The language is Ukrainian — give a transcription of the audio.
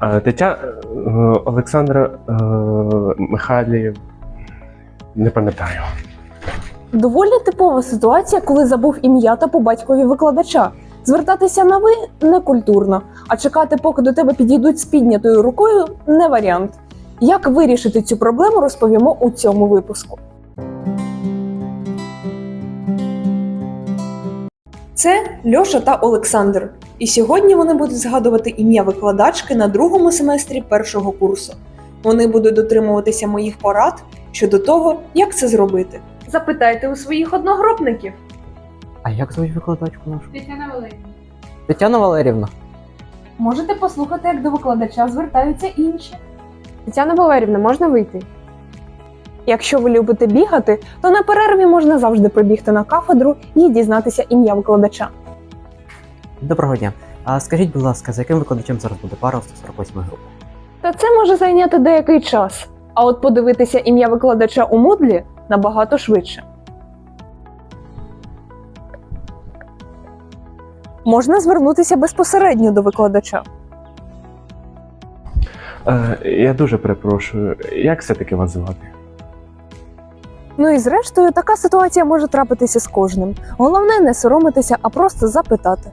Тетя е, Олександра е, Михайлів. Не пам'ятаю. Доволі типова ситуація, коли забув ім'я та по батькові викладача. Звертатися на ви некультурно, а чекати, поки до тебе підійдуть з піднятою рукою, не варіант. Як вирішити цю проблему, розповімо у цьому випуску. Це Льоша та Олександр. І сьогодні вони будуть згадувати ім'я викладачки на другому семестрі першого курсу. Вони будуть дотримуватися моїх порад щодо того, як це зробити. Запитайте у своїх одногрупників. А як звуть викладачку нашу? Тетяна Валерійовна. Тетяна Валерівна. Можете послухати, як до викладача звертаються інші. Тетяна Валерівна, можна вийти? Якщо ви любите бігати, то на перерві можна завжди прибігти на кафедру і дізнатися ім'я викладача. Доброго дня. А скажіть, будь ласка, за яким викладачем зараз буде пара у 148 групи? Та це може зайняти деякий час. А от подивитися ім'я викладача у Moodle набагато швидше. Можна звернутися безпосередньо до викладача. Е, Я дуже перепрошую, як все-таки вас звати? Ну і зрештою, така ситуація може трапитися з кожним. Головне не соромитися, а просто запитати.